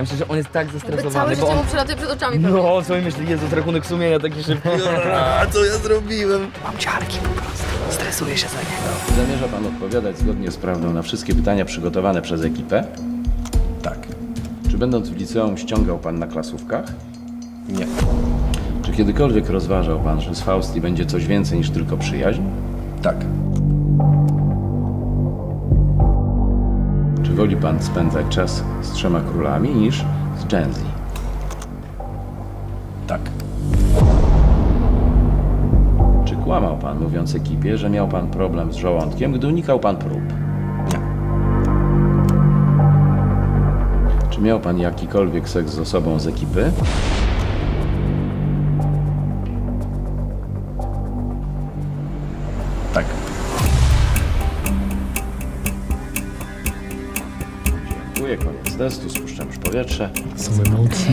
Ja myślę, że on jest tak Jakby zestresowany, całe bo życie on... mu przelatuje przed oczami pewnie. No, co mi myśli, Jezus, rachunek sumienia taki szybki. A co ja zrobiłem? Mam ciarki po prostu. Stresuję się za niego. Zamierza pan odpowiadać zgodnie z prawdą na wszystkie pytania przygotowane przez ekipę? Tak. Czy będąc w liceum ściągał pan na klasówkach? Nie. Czy kiedykolwiek rozważał pan, że z Fausti będzie coś więcej niż tylko przyjaźń? Tak. Woli pan spędzać czas z trzema królami niż z Genzi? Tak. Czy kłamał pan, mówiąc ekipie, że miał pan problem z żołądkiem, gdy unikał pan prób? Nie. Czy miał pan jakikolwiek seks z osobą z ekipy? Tak. Dziękuję, koniec testu, spuszczam już powietrze. Są emocje.